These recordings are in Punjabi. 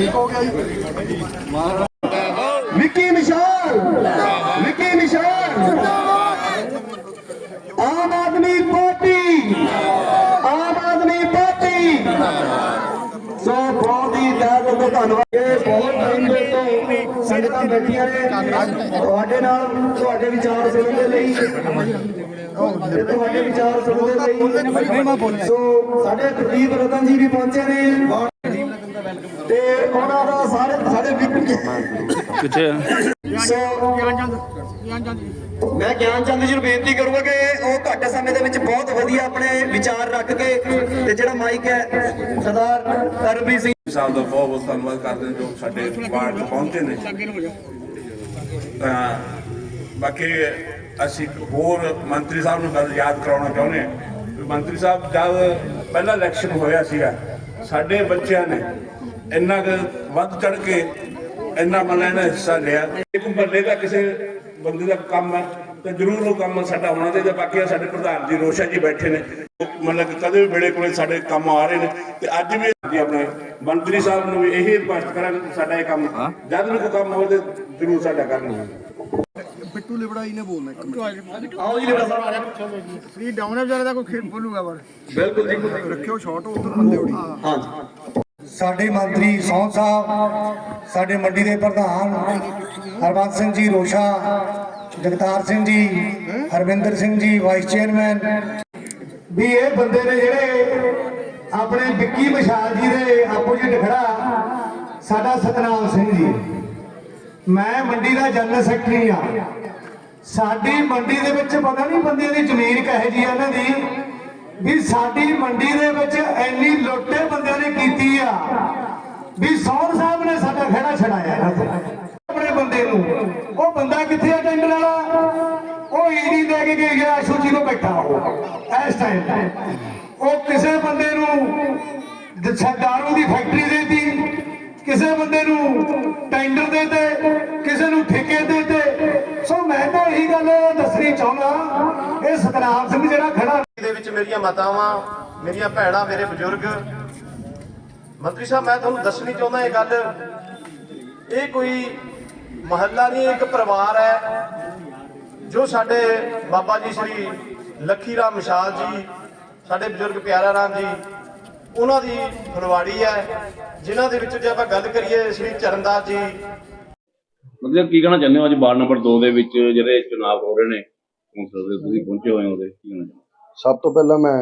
ਠੀਕ ਹੋ ਗਿਆ ਜੀ? ਵਿੱਕੀ ਨਿਸ਼ਾਨ ਵਿੱਕੀ ਨਿਸ਼ਾਨ। Aam Aadmi party, Aam Aadmi party. ਸੋ ਬਹੁਤ ਹੀ ਤਹਿ ਦਿਲ ਧੰਨਵਾਦ। ਇਹ ਬਹੁਤ ਟਾਈਮ ਦੇ ਤੋਂ ਸੰਗਤਾਂ ਬੈਠੀਆਂ ਨੇ। ਤੁਹਾਡੇ ਨਾਲ, ਤੁਹਾਡੇ ਵਿਚਾਰ ਸੁਣਨ ਦੇ ਲਈ ਤੁਹਾਡੇ ਵਿਚਾਰ ਸੁਣਨ ਦੇ ਲਈ। ਸੋ ਸਾਡੇ ਗੁਰਦੀਪ ਰਤਨ ਜੀ ਵੀ ਪਹੁੰਚੇ ਨੇ। ਤੇ ਉਹਨਾਂ ਦਾ ਸਾਰੇ ਸਾਡੇ ਕਿੱਥੇ ਸੋ ਮੈਂ ਗਿਆਨ ਚੰਦ ਜੀ ਨੂੰ ਬੇਨਤੀ ਕਰੂੰਗਾ ਕਿ ਉਹ ਘੱਟ ਸਮੇਂ ਦੇ ਵਿੱਚ ਬਹੁਤ ਵਧੀਆ ਆਪਣੇ ਵਿਚਾਰ ਰੱਖ ਕੇ ਤੇ ਜਿਹੜਾ ਮਾਈਕ ਹੈ ਸਰਦਾਰ ਕਰਮਜੀਤ ਸਿੰਘ ਸਾਹਿਬ ਦਾ ਬਹੁਤ ਬਹੁਤ ਧੰਨਵਾਦ ਕਰਦੇ ਹਾਂ ਜੋ ਸਾਡੇ ਵਾਰਡ ਪਹੁੰਚੇ ਨੇ। ਤਾਂ ਬਾਕੀ ਅਸੀਂ ਹੋਰ ਮੰਤਰੀ ਸਾਹਿਬ ਨੂੰ ਗੱਲ ਯਾਦ ਕਰਾਉਣਾ ਚਾਹੁੰਦੇ ਹਾਂ। ਮੰਤਰੀ ਸਾਹਿਬ ਜਦ ਪਹਿਲਾ ਇਲੈਕਸ਼ਨ ਹੋਇਆ ਸੀਗਾ ਸਾਡੇ ਬੱਚਿਆਂ ਨੇ ਇੰਨਾ ਕੁ ਵੱਧ ਚੜ ਕੇ ਇੰਨਾ ਮਨ ਨੇ ਹਿੱਸਾ ਲਿਆ ਇੱਕ ਬੰਦੇ ਦਾ ਕਿਸੇ ਬੰਦੇ ਦਾ ਕੰਮ ਹੈ ਤਾਂ ਜ਼ਰੂਰ ਉਹ ਕੰਮ ਸਾਡਾ ਹੋਣਾ ਚਾਹੀਦਾ ਬਾਕੀ ਆ ਸਾਡੇ ਪ੍ਰਧਾਨ ਜੀ ਰੋਸ਼ਾ ਜੀ ਬੈਠੇ ਨੇ ਮਤਲਬ ਕਿ ਕਦੇ ਵੀ ਵੇਲੇ ਕੋਲੇ ਸਾਡੇ ਕੰਮ ਆ ਰਹੇ ਨੇ ਤੇ ਅੱਜ ਵੀ ਜੀ ਆਪਣੇ ਮੰਤਰੀ ਸਾਹਿਬ ਨੂੰ ਵੀ ਇਹੀ ਰਿਕੁਐਸਟ ਕਰਾਂਗੇ ਕਿ ਸਾਡਾ ਇਹ ਕੰਮ ਜਦ ਵੀ ਕੋਈ ਕੰਮ ਹੋਵੇ ਤੇ ਜ਼ਰੂਰ ਸਾਡਾ ਕਰਨ ਬਿੱਟੂ ਲਿਬੜਾ ਜੀ ਨੇ ਬੋਲਣਾ ਇੱਕ ਮਿੰਟ ਆਓ ਜੀ ਲਿਬੜਾ ਸਾਹਿਬ ਆ ਰਿਹਾ ਫਰੀ ਡਾਊਨ ਹੈ ਵਿਚਾਰੇ ਦਾ ਕੋਈ ਖੇਡ ਬੋਲੂਗਾ ਪਰ ਬਿਲਕੁਲ ਜੀ ਰੱਖਿਓ ਸ਼ਾਟ ਉਧਰ ਬੰਦੇ ਉੜੀ ਹਾਂਜੀ ਸਾਡੇ ਮੰਤਰੀ ਸੌਂ ਸਾਹਿਬ, ਸਾਡੇ ਮੰਡੀ ਦੇ ਪ੍ਰਧਾਨ ਹਰਬੰਸ ਸਿੰਘ ਜੀ, ਰੋਸ਼ਾ, ਜਗਤਾਰ ਸਿੰਘ ਜੀ ਹਰਵਿੰਦਰ ਸਿੰਘ ਜੀ ਵਾਈਸ ਚੇਅਰਮੈਨ ਵੀ ਇਹ ਬੰਦੇ ਨੇ ਜਿਹੜੇ ਆਪਣੇ ਵਿੱਕੀ ਮਸ਼ਾਲ ਜੀ ਦੇ ਆਪੋਜੀਟ ਖੜਾ, ਸਾਡਾ ਸਤਨਾਮ ਸਿੰਘ ਜੀ। ਮੈਂ ਮੰਡੀ ਦਾ ਜਨਰਲ ਸੈਕਟਰੀ ਆ ਸਾਡੀ ਮੰਡੀ ਦੇ ਵਿੱਚ ਪਤਾ ਨਹੀਂ ਬੰਦਿਆਂ ਦੀ ਜ਼ਮੀਨ ਕਹੇ ਜੀ ਇਹਨਾਂ ਦੀ। ਵੀ ਸਾਡੀ ਮੰਡੀ ਦੇ ਵਿੱਚ ਇੰਨੀ ਲੁੱਟੇ ਬੰਦਿਆਂ ਨੇ ਕੀਤੀ ਆ। ਵੀ ਸੌਰ ਸਾਹਿਬ ਨੇ ਸਾਡਾ ਖੜਾ ਛਡਾਇਆ। ਆਪਣੇ ਬੰਦੇ ਨੂੰ। ਉਹ ਬੰਦਾ ਕਿੱਥੇ ਆ ਟੈਂਡਰ ਵਾਲਾ? ਉਹ ਈਡੀ ਦੇ ਕੇ ਗਿਆ ਆਸ਼ੂ ਜੀ ਨੂੰ ਬੈਠਾ ਉਹ, ਇਸ ਟਾਈਮ ਉਹ ਕਿਸੇ ਬੰਦੇ ਨੂੰ ਜਿੱਥੇ ਦੀ ਫੈਕਟਰੀ ਦੇਤੀ, ਕਿਸੇ ਬੰਦੇ ਨੂੰ ਟੈਂਡਰ ਦੇ ਤੇ ਕਿਸੇ ਨੂੰ ਠੇਕੇ ਦੇ ਤੇ ਸੋ ਮੈਂ ਤਾਂ ਇਹੀ ਗੱਲ ਦੱਸਣੀ ਚਾਹੁੰਦਾ, ਇਹ ਸਤਨਾਮ ਸਿੰਘ ਜਿਹੜਾ ਖੜਾ ਦੇ ਵਿੱਚ ਮੇਰੀਆਂ ਮਾਤਾਵਾਂ, ਮੇਰੀਆਂ ਭੈਣਾਂ, ਮੇਰੇ ਬਜ਼ੁਰਗ। ਮੰਤਰੀ ਸਾਹਿਬ, ਮੈਂ ਤੁਹਾਨੂੰ ਦੱਸਣੀ ਚਾਹੁੰਦਾ ਇਹ ਗੱਲ। ਇਹ ਕੋਈ ਮਹੱਲਾ ਨਹੀਂ ਇੱਕ ਪਰਿਵਾਰ ਹੈ, ਜੋ ਸਾਡੇ ਬਾਬਾ ਜੀ ਸ੍ਰੀ ਲੱਖੀ ਰਾਮ ਮਿਸ਼ਾਲ ਜੀ, ਸਾਡੇ ਬਜ਼ੁਰਗ ਪਿਆਰਾ ਰਾਮ ਜੀ, ਉਹਨਾਂ ਦੀ ਫੁਲਵਾੜੀ ਹੈ, ਜਿਨ੍ਹਾਂ ਦੇ ਵਿੱਚ ਜੇ ਆਪਾਂ ਗੱਲ ਕਰੀਏ ਸ੍ਰੀ ਚਰਨਦਾਸ ਜੀ। ਮਤਲਬ ਕੀ ਕਹਿਣਾ ਚਾਹੁੰਦੇ ਹੋ? ਅੱਜ ਵਾਰਡ ਨੰਬਰ 2 ਦੇ ਵਿੱਚ ਜਿਹੜੇ ਚੁਣਾਵ ਹੋ ਰਹੇ ਨੇ ਕੌਂਸਲ ਦੇ ਤੁਸੀਂ ਪਹੁੰਚੇ ਹੋਏ ਹੋ ਉਹਦੇ, ਕੀ ਕਹਿਣਾ ਸਭ ਤੋਂ ਪਹਿਲਾਂ ਮੈਂ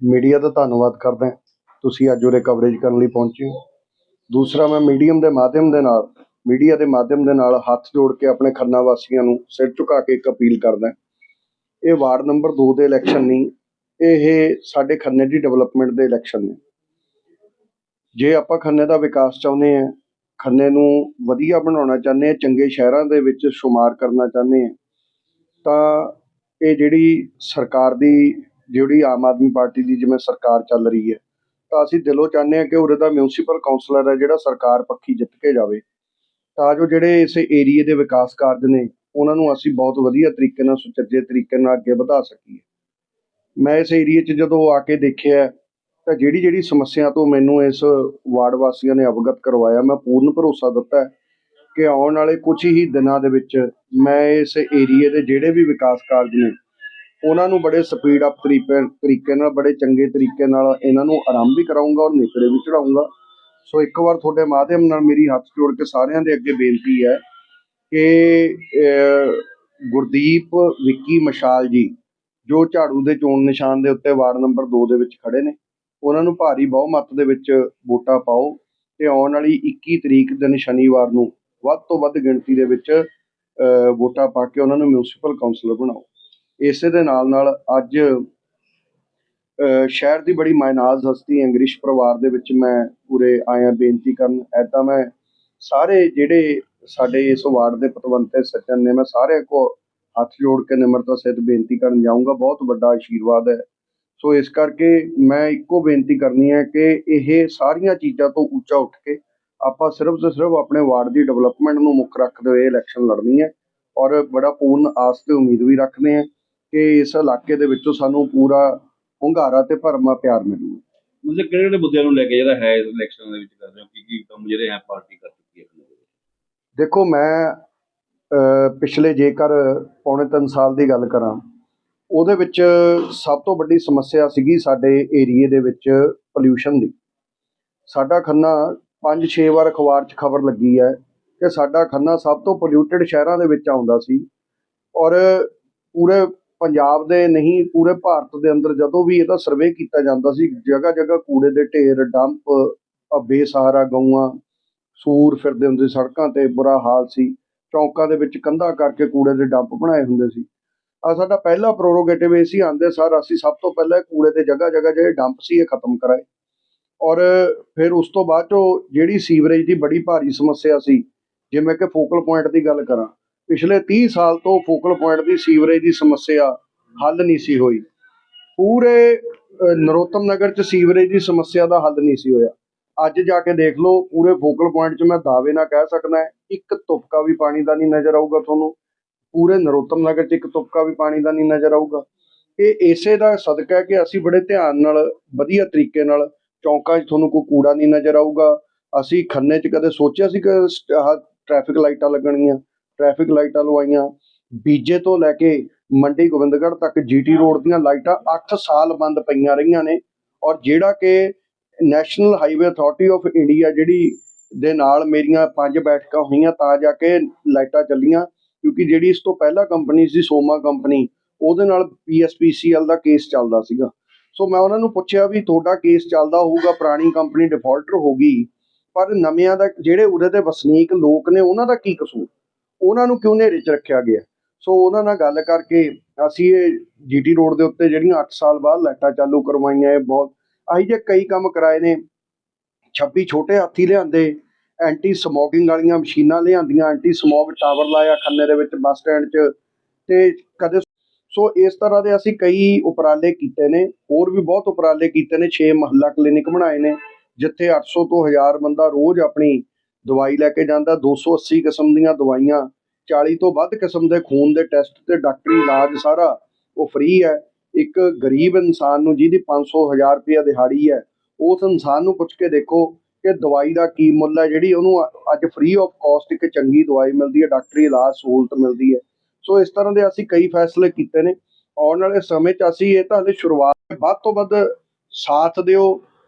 ਮੀਡੀਆ ਦਾ ਧੰਨਵਾਦ ਕਰਦਾ ਤੁਸੀਂ ਅੱਜ ਉਰੇ ਕਵਰੇਜ ਕਰਨ ਲਈ ਪਹੁੰਚੇ ਹੋ। ਦੂਸਰਾ, ਮੈਂ ਮੀਡੀਅਮ ਦੇ ਮਾਧਿਅਮ ਦੇ ਨਾਲ, ਮੀਡੀਆ ਦੇ ਮਾਧਿਅਮ ਦੇ ਨਾਲ ਹੱਥ ਜੋੜ ਕੇ ਆਪਣੇ ਖੰਨਾ ਵਾਸੀਆਂ ਨੂੰ ਸਿਰ ਝੁਕਾ ਕੇ ਇੱਕ ਅਪੀਲ ਕਰਦਾ ਇਹ ਵਾਰਡ ਨੰਬਰ 2 ਦੇ ਇਲੈਕਸ਼ਨ ਨਹੀਂ, ਇਹ ਸਾਡੇ ਖੰਨੇ ਦੀ ਡਿਵੈਲਪਮੈਂਟ ਦੇ ਇਲੈਕਸ਼ਨ ਨੇ। ਜੇ ਆਪਾਂ ਖੰਨੇ ਦਾ ਵਿਕਾਸ ਚਾਹੁੰਦੇ ਹਾਂ, ਖੰਨੇ ਨੂੰ ਵਧੀਆ ਬਣਾਉਣਾ ਚਾਹੁੰਦੇ ਹਾਂ, ਚੰਗੇ ਸ਼ਹਿਰਾਂ ਦੇ ਵਿੱਚ ਸ਼ੁਮਾਰ ਕਰਨਾ ਚਾਹੁੰਦੇ ਹਾਂ, ਤਾਂ ਇਹ ਜਿਹੜੀ ਸਰਕਾਰ ਦੀ, ਜਿਹੜੀ ਆਮ ਆਦਮੀ ਪਾਰਟੀ ਦੀ ਜਿਵੇਂ ਸਰਕਾਰ ਚੱਲ ਰਹੀ ਹੈ, ਤਾਂ ਅਸੀਂ ਦਿਲੋਂ ਚਾਹੁੰਦੇ ਹਾਂ ਕਿ ਉਰੇ ਦਾ ਮਿਊਨਿਸਪਲ ਕਾਉਂਸਲਰ ਹੈ ਜਿਹੜਾ ਸਰਕਾਰ ਪੱਖੀ ਜਿੱਤ ਕੇ ਜਾਵੇ। ਤਾਂ ਜੋ ਜਿਹੜੇ ਇਸ ਏਰੀਏ ਦੇ ਵਿਕਾਸ ਕਾਰਜ ਨੇ, ਉਹਨਾਂ ਨੂੰ ਅਸੀਂ ਬਹੁਤ ਵਧੀਆ ਤਰੀਕੇ ਨਾਲ, ਸੁਚੱਜੇ ਤਰੀਕੇ ਨਾਲ ਅੱਗੇ ਵਧਾ ਸਕੀਏ। ਮੈਂ ਇਸ ਏਰੀਏ 'ਚ ਜਦੋਂ ਆ ਕੇ ਦੇਖਿਆ, ਤਾਂ ਜਿਹੜੀ ਜਿਹੜੀ ਸਮੱਸਿਆ ਤੋਂ ਮੈਨੂੰ ਇਸ ਵਾਰਡ ਵਾਸੀਆਂ ਨੇ ਅਵਗਤ ਕਰਵਾਇਆ, ਮੈਂ ਪੂਰਨ ਭਰੋਸਾ ਦਿੱਤਾ ਕਿ ਆਉਣ ਵਾਲੇ ਕੁਝ ਹੀ ਦਿਨਾਂ ਦੇ ਵਿੱਚ ਮੈਂ ਇਸ ਏਰੀਏ ਦੇ ਜਿਹੜੇ ਵੀ ਵਿਕਾਸ ਕਾਰਜ ਨੇ, ਉਹਨਾਂ ਨੂੰ ਬੜੇ ਸਪੀਡ ਅਪ ਤਰੀਕੇ ਤਰੀਕੇ ਨਾਲ, ਬੜੇ ਚੰਗੇ ਤਰੀਕੇ ਨਾਲ ਇਹਨਾਂ ਨੂੰ ਆਰੰਭ ਵੀ ਕਰਾਉਂਗਾ ਔਰ ਨਿਪਰੇ ਵੀ ਚੜਾਉਂਗਾ ਸੋ ਇੱਕ ਵਾਰ ਤੁਹਾਡੇ ਮਾਧਿਅਮ ਨਾਲ ਮੇਰੀ ਹੱਥ ਜੋੜ ਕੇ ਸਾਰਿਆਂ ਦੇ ਅੱਗੇ ਬੇਨਤੀ ਹੈ ਕਿ ਗੁਰਦੀਪ ਵਿੱਕੀ ਮਸ਼ਾਲ ਜੀ, ਜੋ ਝਾੜੂ ਦੇ ਚੋਣ ਨਿਸ਼ਾਨ ਦੇ ਉੱਤੇ ਵਾਰਡ ਨੰਬਰ 2 ਦੇ ਵਿੱਚ ਖੜੇ ਨੇ, ਉਹਨਾਂ ਨੂੰ ਭਾਰੀ ਬਹੁਮਤ ਦੇ ਵਿੱਚ ਵੋਟਾਂ ਪਾਓ ਤੇ ਆਉਣ ਵਾਲੀ 21 ਤਰੀਕ ਦਿਨ ਸ਼ਨੀਵਾਰ ਨੂੰ ਵੱਧ ਤੋਂ ਵੱਧ ਗਿਣਤੀ ਦੇ ਵਿੱਚ ਅਹ, ਵੋਟਾਂ ਪਾ ਕੇ ਉਹਨਾਂ ਨੂੰ ਮਿਊਨਿਸਪਲ ਕਾਉਂਸਲਰ ਬਣਾਓ। ਇਸੇ ਦੇ ਨਾਲ ਨਾਲ ਅੱਜ ਅਹ, ਸ਼ਹਿਰ ਦੀ ਬੜੀ ਮਾਇਨਾਜ਼ ਹਸਤੀ ਇੰਗਲਿਸ਼ ਪਰਿਵਾਰ ਦੇ ਵਿੱਚ ਮੈਂ ਪੂਰੇ ਆਇਆ ਬੇਨਤੀ ਕਰਨ। ਐਦਾਂ ਮੈਂ ਸਾਰੇ ਜਿਹੜੇ ਸਾਡੇ ਇਸ ਵਾਰਡ ਦੇ ਪਤਵੰਤੇ ਸੱਜਣ ਨੇ ਮੈਂ ਸਾਰਿਆਂ ਕੋ ਹੱਥ ਜੋੜ ਕੇ ਨਿਮਰਤਾ ਸਹਿਤ ਬੇਨਤੀ ਕਰਨ ਜਾਊਂਗਾ। ਬਹੁਤ ਵੱਡਾ ਆਸ਼ੀਰਵਾਦ ਹੈ। ਸੋ ਇਸ ਕਰਕੇ ਮੈਂ ਇੱਕੋ ਬੇਨਤੀ ਕਰਨੀ ਹੈ ਕਿ ਇਹ ਸਾਰੀਆਂ ਚੀਜ਼ਾਂ ਤੋਂ ਉੱਚਾ ਉੱਠ ਕੇ ਆਪਾਂ ਸਿਰਫ ਤੇ ਸਿਰਫ ਆਪਣੇ ਵਾਰਡ ਦੀ ਡਿਵੈਲਪਮੈਂਟ ਨੂੰ ਮੁੱਖ ਰੱਖਦੇ ਹੋਏ ਇਲੈਕਸ਼ਨ ਲੜਨੀ ਹੈ ਔਰ ਬੜਾ ਪੂਰਨ ਆਸ ਤੇ ਉਮੀਦ ਵੀ ਰੱਖਦੇ ਹਾਂ ਕਿ ਇਸ ਇਲਾਕੇ ਦੇ ਵਿੱਚੋਂ ਸਾਨੂੰ ਪੂਰਾ ਹੁੰਗਾਰਾ ਤੇ ਭਰਮਾ ਪਿਆਰ ਮਿਲੂਗਾ। ਮਤਲਬ ਕਿਹੜੇ ਕਿਹੜੇ ਮੁੱਦਿਆਂ ਨੂੰ ਲੈ ਕੇ ਜਿਹੜਾ ਹੈ ਇਸ ਇਲੈਕਸ਼ਨ ਦੇ ਵਿੱਚ ਕਰ ਰਹੇ ਹੋ? ਕੀ ਕੀ ਕੰਮ ਜਿਹੜੇ ਹੈ ਪਾਰਟੀ ਕਰ ਚੁੱਕੀ ਹੈ ਦੇਖੋ ਮੈਂ ਪਿਛਲੇ ਜੇਕਰ ਪੌਣੇ 3 ਸਾਲ ਦੀ ਗੱਲ ਕਰਾਂ ਉਹਦੇ ਵਿੱਚ ਸਭ ਤੋਂ ਵੱਡੀ ਸਮੱਸਿਆ ਸੀਗੀ ਸਾਡੇ ਏਰੀਏ ਦੇ ਵਿੱਚ ਪੋਲਿਊਸ਼ਨ ਦੀ। ਸਾਡਾ ਖੰਨਾ 5-6 ਵਾਰ ਅਖਬਾਰ 'ਚ ਖਬਰ ਲੱਗੀ ਹੈ ਕਿ ਸਾਡਾ ਖੰਨਾ ਸਭ ਤੋਂ ਪੋਲਿਊਟਡ ਸ਼ਹਿਰਾਂ ਦੇ ਵਿੱਚ ਆਉਂਦਾ ਸੀ ਔਰ ਪੂਰੇ ਪੰਜਾਬ ਦੇ ਨਹੀਂ, ਪੂਰੇ ਭਾਰਤ ਦੇ ਅੰਦਰ ਜਦੋਂ ਵੀ ਇਹਦਾ ਸਰਵੇ ਕੀਤਾ ਜਾਂਦਾ ਸੀ ਜਗ੍ਹਾ ਜਗ੍ਹਾ ਕੂੜੇ ਦੇ ਢੇਰ ਡੰਪ ਬੇਸਹਾਰਾ ਗਊਆਂ, ਸੂਰ ਫਿਰਦੇ ਹੁੰਦੇ ਸੜਕਾਂ ਤੇ ਬੁਰਾ ਹਾਲ ਸੀ, ਚੌਂਕਾਂ ਦੇ ਵਿੱਚ ਕੰਧਾਂ ਕਰਕੇ ਕੂੜੇ ਦੇ ਡੰਪ ਬਣਾਏ ਹੁੰਦੇ ਸੀ। ਆ ਸਾਡਾ ਪਹਿਲਾ ਪ੍ਰੋਰੋਗੇਟਿਵ ਇਹ ਸੀ, ਆਂਦੇ ਸਰ ਅਸੀਂ ਸਭ ਤੋਂ ਪਹਿਲਾਂ ਕੂੜੇ ਦੇ ਜਗ੍ਹਾ ਜਗ੍ਹਾ ਜਿਹੜੇ ਡੰਪ ਸੀ, ਇਹ ਖਤਮ ਕਰਾਏ। ਔਰ ਫਿਰ ਉਸ ਤੋਂ ਬਾਅਦ ਚੋਂ ਜਿਹੜੀ ਸੀਵਰੇਜ ਦੀ ਬੜੀ ਭਾਰੀ ਸਮੱਸਿਆ ਸੀ ਜਿਵੇਂ ਕਿ ਫੋਕਲ ਪੁਆਇੰਟ ਦੀ ਗੱਲ ਕਰਾਂ, ਪਿਛਲੇ 30 ਸਾਲ ਤੋਂ ਫੋਕਲ ਪੁਆਇੰਟ ਦੀ ਸੀਵਰੇਜ ਦੀ ਸਮੱਸਿਆ ਹੱਲ ਨਹੀਂ ਸੀ ਹੋਈ। ਪੂਰੇ ਨਰੋਤਮ ਨਗਰ ਚ ਸੀਵਰੇਜ ਦੀ ਸਮੱਸਿਆ ਦਾ ਹੱਲ ਨਹੀਂ ਸੀ ਹੋਇਆ। ਅੱਜ ਜਾ ਕੇ ਦੇਖ ਲਓ, ਪੂਰੇ ਫੋਕਲ ਪੁਆਇੰਟ 'ਚ ਮੈਂ ਦਾਅਵੇ ਨਾਲ ਕਹਿ ਸਕਦਾ ਇੱਕ ਤੁਪਕਾ ਵੀ ਪਾਣੀ ਦਾ ਨਹੀਂ ਨਜ਼ਰ ਆਊਗਾ ਤੁਹਾਨੂੰ। ਪੂਰੇ ਨਰੋਤਮ ਨਗਰ 'ਚ ਇੱਕ ਤੁਪਕਾ ਵੀ ਪਾਣੀ ਦਾ ਨਹੀਂ ਨਜ਼ਰ ਆਊਗਾ। ਇਹ ਇਸੇ ਦਾ ਸਦਕਾ ਹੈ ਕਿ ਅਸੀਂ ਬੜੇ ਧਿਆਨ ਨਾਲ, ਵਧੀਆ ਤਰੀਕੇ ਨਾਲ ਚੌਂਕਾਂ 'ਚ ਤੁਹਾਨੂੰ ਕੋਈ ਕੂੜਾ ਨਹੀਂ ਨਜ਼ਰ ਆਊਗਾ। ਅਸੀਂ ਖੰਨੇ 'ਚ ਕਦੇ ਸੋਚਿਆ ਸੀ ਕਿ ਆਹ ਟ੍ਰੈਫਿਕ ਲਾਈਟਾਂ ਲੱਗਣਗੀਆਂ ਟ੍ਰੈਫਿਕ ਲਾਈਟਾਂ ਲਵਾਈਆਂ। ਬੀਜੇ ਤੋਂ ਲੈ ਕੇ ਮੰਡੀ ਗੋਬਿੰਦਗੜ੍ਹ ਤੱਕ ਜੀਟੀ ਰੋਡ ਦੀਆਂ ਲਾਈਟਾਂ 8 ਸਾਲ ਬੰਦ ਪਈਆਂ ਰਹੀਆਂ ਨੇ ਔਰ ਜਿਹੜਾ ਕਿ National Highway Authority of India ਜਿਹੜੀ ਦੇ ਨਾਲ ਮੇਰੀਆਂ ਪੰਜ ਬੈਠਕਾਂ ਹੋਈਆਂ ਤਾਂ ਜਾ ਕੇ ਲਾਈਟਾਂ ਚੱਲੀਆਂ, ਕਿਉਂਕਿ ਜਿਹੜੀ ਇਸ ਤੋਂ ਪਹਿਲਾਂ ਕੰਪਨੀ ਸੀ ਸੋਮਾ ਕੰਪਨੀ ਉਹਦੇ ਨਾਲ ਪੀਐਸਪੀਸੀਐਲ ਦਾ ਕੇਸ ਚੱਲਦਾ ਸੀਗਾ। ਸੋ ਮੈਂ ਉਹਨਾਂ ਨੂੰ ਪੁੱਛਿਆ ਵੀ ਤੁਹਾਡਾ ਕੇਸ ਚੱਲਦਾ ਹੋਊਗਾ, ਪੁਰਾਣੀ ਕੰਪਨੀ ਡਿਫਾਲਟਰ ਹੋ ਪਰ ਨਵਿਆਂ ਦਾ ਜਿਹੜੇ ਉਰੇ ਦੇ ਵਸਨੀਕ ਲੋਕ ਨੇ, ਉਹਨਾਂ ਦਾ ਕੀ ਕਸੂਰ? ਉਹਨਾਂ ਨੂੰ ਕਿਉਂ ਨੇੜੇ 'ਚ ਰੱਖਿਆ ਗਿਆ? ਸੋ ਉਹਨਾਂ ਨਾਲ ਗੱਲ ਕਰਕੇ ਅਸੀਂ ਇਹ ਜੀਟੀ ਰੋਡ ਦੇ ਉੱਤੇ ਜਿਹੜੀਆਂ 8 ਸਾਲ ਬਾਅਦ ਲਾਈਟਾਂ ਚਾਲੂ ਕਰਵਾਈਆਂ, ਇਹ ਬਹੁਤ ਆਹੀ ਜੇ ਕਈ ਕੰਮ ਕਰਾਏ ਨੇ। 26 ਛੋਟੇ ਹਾਥੀ ਲਿਆਂਦੇ, ਐਂਟੀ ਸਮੋਕਿੰਗ ਵਾਲੀਆਂ ਮਸ਼ੀਨਾਂ ਲਿਆਂਦੀਆਂ, ਐਂਟੀ ਸਮੋਗ ਟਾਵਰ ਲਾਇਆ ਖੰਨੇ ਦੇ ਵਿੱਚ ਬੱਸ ਸਟੈਂਡ 'ਚ ਤੇ ਕਦੇ ਸੋ ਇਸ ਤਰ੍ਹਾਂ ਦੇ ਅਸੀਂ ਕਈ ਉਪਰਾਲੇ ਕੀਤੇ ਨੇ, ਹੋਰ ਵੀ ਬਹੁਤ ਉਪਰਾਲੇ ਕੀਤੇ ਨੇ 6 ਮਹੱਲਾ ਕਲੀਨਿਕ ਬਣਾਏ ਨੇ, ਜਿੱਥੇ 800 ਤੋਂ 1000 ਬੰਦਾ ਰੋਜ਼ ਆਪਣੀ ਦਵਾਈ ਲੈ ਕੇ ਜਾਂਦਾ 280 ਕਿਸਮ ਦੀਆਂ ਦਵਾਈਆਂ 40 ਤੋਂ ਵੱਧ ਕਿਸਮ ਦੇ ਖੂਨ ਦੇ ਟੈਸਟ ਤੇ ਡਾਕਟਰੀ ਇਲਾਜ ਸਾਰਾ ਉਹ ਫ੍ਰੀ ਹੈ। ਇੱਕ ਗਰੀਬ ਇਨਸਾਨ ਨੂੰ ਜਿਹਦੀ 500 1000 ਰੁਪਇਆ ਦਿਹਾੜੀ ਹੈ, ਉਸ ਇਨਸਾਨ ਨੂੰ ਪੁੱਛ ਕੇ ਦੇਖੋ ਕਿ ਦਵਾਈ ਦਾ ਕੀ ਮੁੱਲ ਹੈ, ਜਿਹੜੀ ਉਹਨੂੰ ਅੱਜ ਫ੍ਰੀ ਆਫ ਕਾਸਟ ਇੱਕ ਚੰਗੀ ਦਵਾਈ ਮਿਲਦੀ ਹੈ, ਡਾਕਟਰੀ ਇਲਾਜ ਸਹੂਲਤ ਮਿਲਦੀ ਹੈ। ਸੋ ਇਸ ਤਰ੍ਹਾਂ ਦੇ ਅਸੀਂ ਕਈ ਫੈਸਲੇ ਕੀਤੇ ਨੇ। ਆਉਣ ਵਾਲੇ ਸਮੇਂ 'ਚ ਅਸੀਂ ਇਹ ਤਾਂ ਹਲੇ ਸ਼ੁਰੂਆਤ ਵੱਧ ਤੋਂ ਵੱਧ ਸਾਥ ਦਿਓ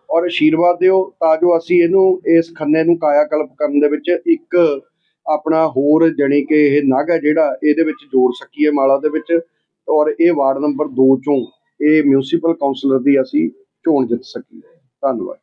ਔਰ ਆਸ਼ੀਰਵਾਦ ਦਿਓ ਤਾਂ ਜੋ ਅਸੀਂ ਇਹਨੂੰ, ਇਸ ਖੰਨੇ ਨੂੰ ਕਾਇਆਕਲਪ ਕਰਨ ਦੇ ਵਿੱਚ ਇੱਕ ਆਪਣਾ ਹੋਰ ਜਣੀ ਕਿ ਇਹ ਨਗ ਹੈ ਜਿਹੜਾ ਇਹਦੇ ਵਿੱਚ ਜੋੜ ਸਕੀਏ ਮਾਲਾ ਦੇ ਵਿੱਚ ਔਰ ਇਹ ਵਾਰਡ ਨੰਬਰ 2 ਚੋਂ ਇਹ ਮਿਊਨਿਸਪਲ ਕਾਉਂਸਲਰ ਦੀ ਅਸੀਂ ਚੋਣ ਜਿੱਤ ਸਕੀਏ। ਧੰਨਵਾਦ।